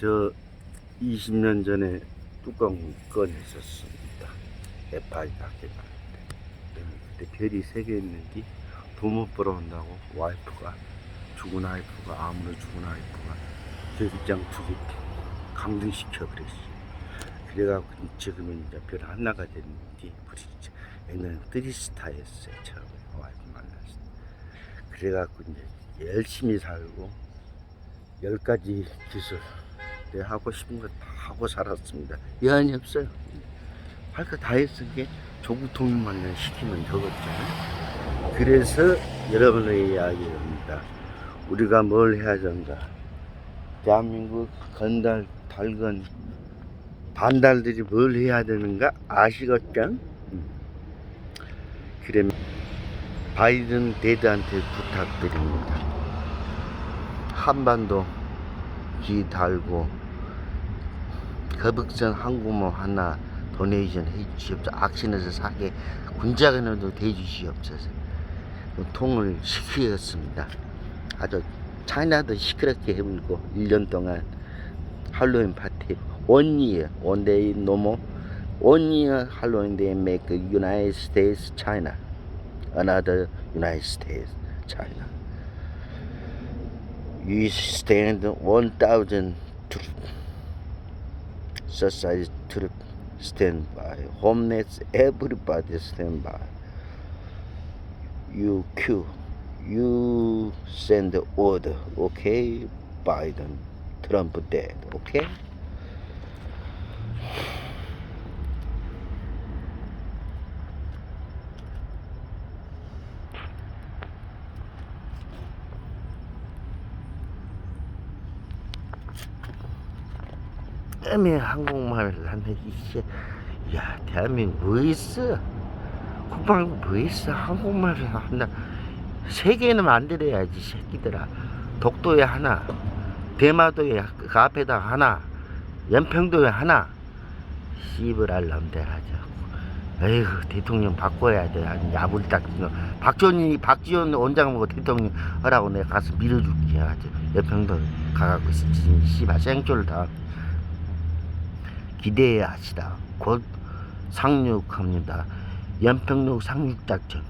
저 20년 전에 뚜껑 꺼냈었습니다. 에파이 밖에 가는데 그때 별이 세 개 있는지 도못 보러 온다고 와이프가 죽은 와이프가 아무로 죽은 와이프가 별장 두개 강등시켜 그랬어요. 그래갖고 지금은 이제 별 하나가 불이 이제 옛날엔 뜨리스타였어요 처음에 와이프 만났을 때. 그래갖고 이제 열심히 살고 열 가지 기술 내 하고 싶은 거 다 하고 살았습니다. 여한이 없어요. 할 거 다 했으니 조국 통일만 시키면 되겠죠. 그래서 여러분의 이야기입니다. 우리가 뭘 해야 된가? 대한민국 건달, 달건, 반달들이 뭘 해야 되는가 아시겠죠? 음. 그러면 바이든 대드한테 부탁드립니다. 한반도 귀 달고 거북선 항구모 하나 도네이션 해 주시옵소서 악신에서 사게 군자간에도 대주시옵소서 그 통을 시키었습니다 아주 차이나도 시끄럽게 해물고 1년 동안 할로윈 파티 no more one year Halloween they make United States China another United States China we stand 1,000 Society troop stand by. Homeless, everybody stand by. You queue. You send the order, okay? Biden, Trump dead, okay? 때문에 한국말을 하는 이게 야 대한민국 뭐 있어? 국방부 뭐 있어? 한국말을 한다. 세계는 만들어야지 새끼들아. 독도에 하나 대마도에 그 앞에다 하나 연평도에 하나. 씨부랄 놈들 하자고 에이구 대통령 바꿔야 돼. 아니 야불딱지 박지원이 박지원 원장 보고 대통령 하라고 내가 가서 밀어줄게. 아주. 연평도 가갖고 씨- 씨발 생쇼를 다 기대해야 하시다. 곧 상륙합니다. 연평도 상륙작전